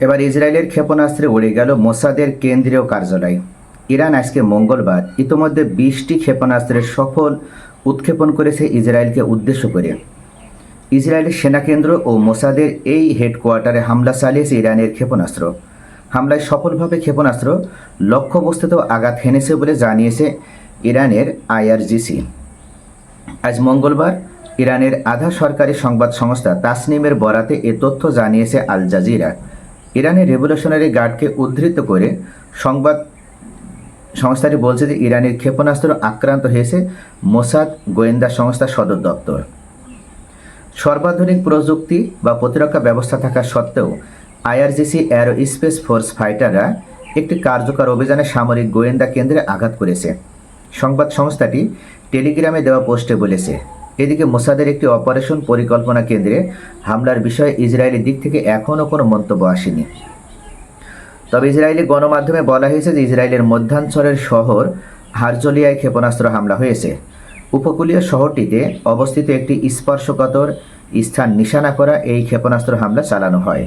এবার ইসরায়েলের ক্ষেপণাস্ত্রে উড়ে গেল মোসাদের কেন্দ্রীয় কার্যালয়। ইরান আজকে মঙ্গলবার ইতোমধ্যে বিশটি ক্ষেপণাস্ত্রের সফল উৎক্ষেপণ করেছে ইসরায়েলকে উদ্দেশ্য করে। ইসরায়েলের সেনাকেন্দ্র ও মোসাদের এই হেডকোয়ার্টারে হামলা চালিয়েছে ইরানের ক্ষেপণাস্ত্র। হামলায় সফলভাবে ক্ষেপণাস্ত্র লক্ষ্যবস্তুতেও আঘাত হেনেছে বলে জানিয়েছে ইরানের আইআরজিসি। আজ মঙ্গলবার ইরানের আধা সরকারি সংবাদ সংস্থা তাসনিমের বরাতে এ তথ্য জানিয়েছে আল জাজিরা। ইরানের রেভলিউশনারি গার্ডকে উদ্ধৃত করে সংবাদ সংস্থাটি বলছে যে ইরানের ক্ষেপণাস্ত্র আক্রান্ত হয়েছে মোসাদ গোয়েন্দা সংস্থা সদর দপ্তর। সর্বাধুনিক প্রযুক্তি বা প্রতিরক্ষা ব্যবস্থা থাকা সত্ত্বেও আইআরজিসি অ্যারো স্পেস ফোর্স ফাইটাররা একটি কার্যকর অভিযানে সামরিক গোয়েন্দা কেন্দ্রে আঘাত করেছে। সংবাদ সংস্থাটি টেলিগ্রামে দেওয়া পোস্টে বলেছে। এদিকে মোসাদের একটি অপারেশন পরিকল্পনা কেন্দ্রে হামলার বিষয়ে ইসরায়েলি দিক থেকে এখনও কোনো মন্তব্য আসেনি। তবে ইসরায়েলি গণমাধ্যমে বলা হয়েছে যে ইসরায়েলের মধ্যাঞ্চলের শহর হারজলিয়ায় ক্ষেপণাস্ত্র হামলা হয়েছে। উপকূলীয় শহরটিতে অবস্থিত একটি স্পর্শকাতর স্থান নিশানা করা এই ক্ষেপণাস্ত্র হামলা চালানো হয়।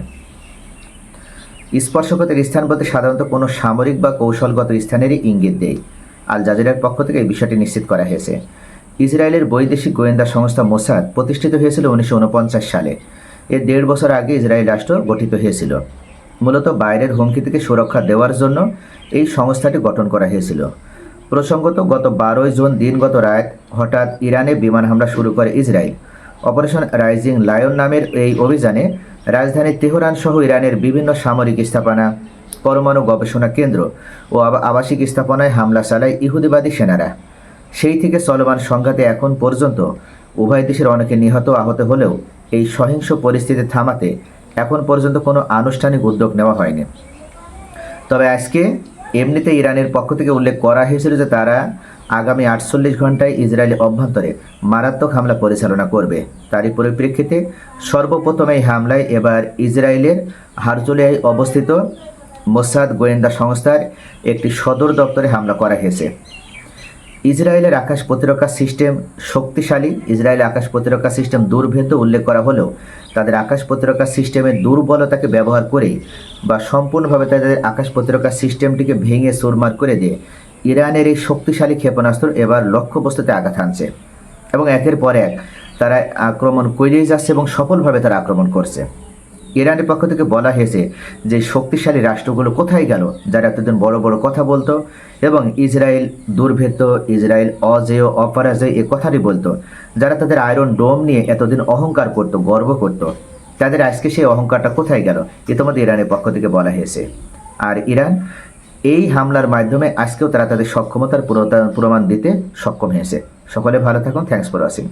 স্পর্শকাতর স্থান বলতে সাধারণত কোনো সামরিক বা কৌশলগত স্থানেরই ইঙ্গিত দেয়। আল জাজিরার পক্ষ থেকে এই বিষয়টি নিশ্চিত করা হয়েছে। ইসরায়েলের বৈদেশিক গোয়েন্দা সংস্থা মোসাদ প্রতিষ্ঠিত হয়েছিল উনিশশো উনপঞ্চাশ সালে। এর দেড় বছর আগে ইসরায়েল রাষ্ট্র গঠিত হয়েছিল। মূলত বাইরের হুমকি থেকে সুরক্ষা দেওয়ার জন্য এই সংস্থাটি গঠন করা হয়েছিল। প্রসঙ্গত, গত বারোই জুন দিনগত রাত হঠাৎ ইরানে বিমান হামলা শুরু করে ইসরায়েল। অপারেশন রাইজিং লায়ন নামের এই অভিযানে রাজধানী তেহরান সহ ইরানের বিভিন্ন সামরিক স্থাপনা, পরমাণু গবেষণা কেন্দ্র ও আবা- আবাসিক স্থাপনায় হামলা চালায় ইহুদিবাদী সেনারা। সেই থেকে চলমান সংঘাতে এখন পর্যন্ত উভয় দেশের অনেকে নিহত আহত হলেও এই সহিংস পরিস্থিতি থামাতে এখন পর্যন্ত কোনো আনুষ্ঠানিক উদ্যোগ নেওয়া হয়নি। তবে আজকে এমনিতে ইরানের পক্ষ থেকে উল্লেখ করা হয়েছিল যে তারা আগামী আটচল্লিশ ঘন্টায় ইসরায়েলি অভ্যন্তরে মারাত্মক হামলা পরিচালনা করবে। তারই পরিপ্রেক্ষিতে সর্বপ্রথম এই হামলায় এবার ইসরায়েলের হারজুলিয়ায় অবস্থিত মোসাদ গোয়েন্দা সংস্থার একটি সদর দপ্তরে হামলা করা হয়েছে। ইসরায়েলের আকাশ প্রতিরক্ষা সিস্টেম শক্তিশালী, ইসরায়েলের আকাশ প্রতিরক্ষা সিস্টেম দুর্ভেদ্য উল্লেখ করা হলেও তাদের আকাশ প্রতিরক্ষা সিস্টেমের দুর্বলতাকে ব্যবহার করে বা সম্পূর্ণভাবে তাদের আকাশ প্রতিরক্ষা সিস্টেমটিকে ভেঙে সুরমার করে দিয়ে ইরানের এই শক্তিশালী ক্ষেপণাস্ত্র এবার লক্ষ্যবস্তুতে আঘাত হানছে এবং একের পর এক তারা আক্রমণ করেই যাচ্ছে এবং সফলভাবে তারা আক্রমণ করছে। ইরানের পক্ষ থেকে বলা হয়েছে যে শক্তিশালী রাষ্ট্রগুলো কোথায় গেল, যারা এতদিন বড় বড় কথা বলতো এবং ইসরায়েল দুর্ভেদ্য, ইসরায়েল অজেয়, অপরাজয় এ কথাটি বলতো, যারা তাদের আয়রন ডোম নিয়ে এতদিন অহংকার করত, গর্ব করত। তাদের আজকে সেই অহংকারটা কোথায় গেল ইতিমধ্যে ইরানের পক্ষ থেকে বলা হয়েছে। আর ইরান, এই হামলার মাধ্যমে আজকেও তারা তাদের সক্ষমতার প্রমাণ দিতে সক্ষম হয়েছে। সকলে ভালো থাকুন, থ্যাংকস ফর ওয়াচিং।